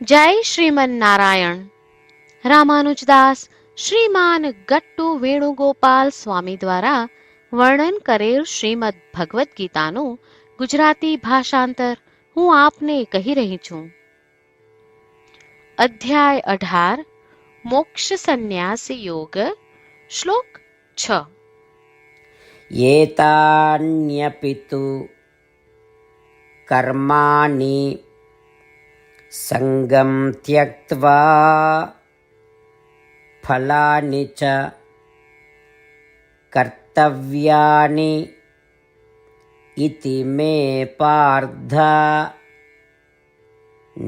જય શ્રીમન નારાયણ રામાનુજદાસ શ્રીમાન ગટ્ટુ વેણુગોપાલ સ્વામી દ્વારા વર્ણન કરેલ શ્રીમદ ભગવદ્ ગીતાનું ગુજરાતી ભાષાંતર હું આપને કહી રહી છું. અધ્યાય અઢાર, મોક્ષ સંન્યાસ યોગ, શ્લોક છ. એતાન્યપિતુ કર્માની सङ्गं त्यक्त्वा फलानि च कर्तव्यानि इति मे पार्थ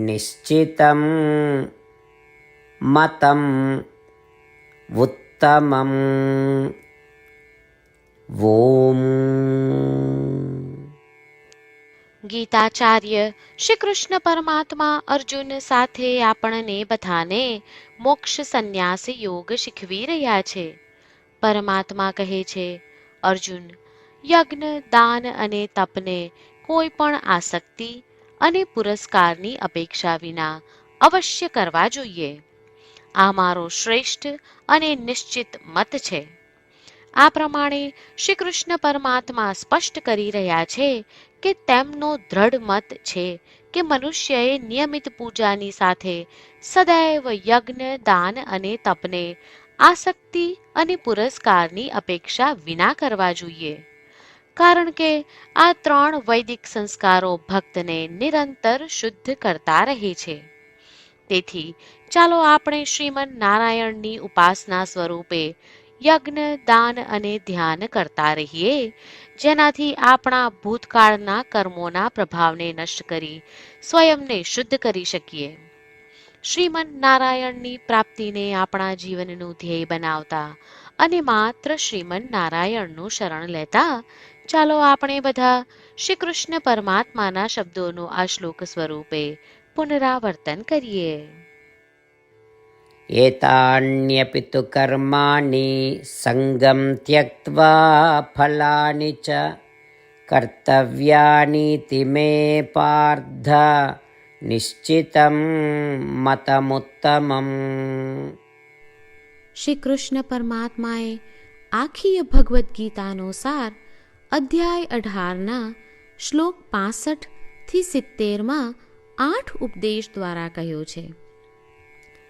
निश्चितं मतम् उत्तमम् ॐ ગીતાચાર્ય શ્રી કૃષ્ણ પરમાત્મા અર્જુન સાથે આપણને બધાને મોક્ષ સંન્યાસ યોગ શીખવી રહ્યા છે. પરમાત્મા કહે છે, અર્જુન, યજ્ઞ, દાન અને તપને કોઈ પણ આસક્તિ અને પુરસ્કારની અપેક્ષા વિના અવશ્ય કરવા જોઈએ. આ મારો શ્રેષ્ઠ અને નિશ્ચિત મત છે. આ પ્રમાણે શ્રી કૃષ્ણ પરમાત્મા સ્પષ્ટ કરી રહ્યા છે કે તેમનો દ્રઢ મત છે કે મનુષ્યએ નિયમિત પૂજાની સાથે સદૈવ યજ્ઞ, દાન અને તપને, આસક્તિ અને પુરસ્કારની અપેક્ષા વિના કરવા જોઈએ. કારણ કે આ ત્રણ વૈદિક સંસ્કારો ભક્તને નિરંતર શુદ્ધ કરતા રહે છે. તેથી ચાલો આપણે શ્રીમન નારાયણની ઉપાસના સ્વરૂપે યજ્ઞ, દાન અને ધ્યાન કરતા રહીએ. જેનાથી આપણા ભૂતકાળના કર્મોના પ્રભાવને નષ્ટ કરી, સ્વયંને શુદ્ધ કરી શકીએ. શ્રીમન નારાયણની પ્રાપ્તિને આપણા જીવનનું ધ્યેય બનાવતા અને માત્ર શ્રીમન નારાયણનું શરણ લેતા, ચાલો આપણે બધા શ્રી કૃષ્ણ પરમાત્માના શબ્દોનું આ શ્લોક સ્વરૂપે પુનરાવર્તન કરીએ. एतान्यपि तु कर्माणि सङ्गं त्यक्त्वा फलानि च कर्तव्यानीति मे पार्थ निश्चितं मतमुत्तमम् શ્રી કૃષ્ણ પરમાત્માએ આખી ભગવદ્ ગીતાનો સાર અધ્યાય અઢારના શ્લોક પાસઠ થી સિત્તેરમાં આઠ ઉપદેશ દ્વારા કહ્યો છે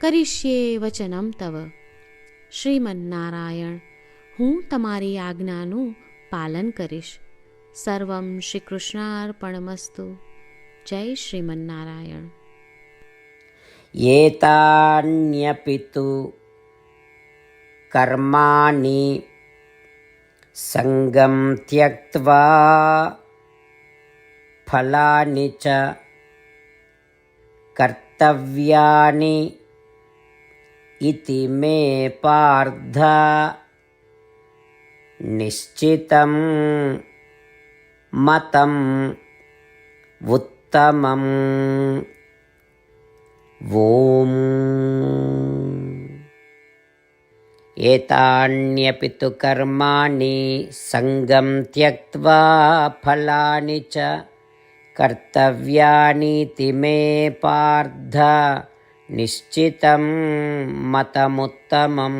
કરીશ્યે વચનમ તવ શ્રીમન્નારાયણ હું તમારી આજ્ઞાનું પાલન કરીશ સર્વમ શ્રી કૃષ્ણાર્પણમસ્તુ જય શ્રીમન્નારાયણ एतान्यपि तु कर्माणि सङ्गं त्यक्त्वा फलानि च कर्तव्यानि इति मे पार्थ निश्चितं मतम् उत्तमम् ॐ एतान्यपि तु कर्माणि सङ्गं त्यक्त्वा फलानि च कर्तव्यानीति मे पार्थ నిశ్చితం మతముత్తమం.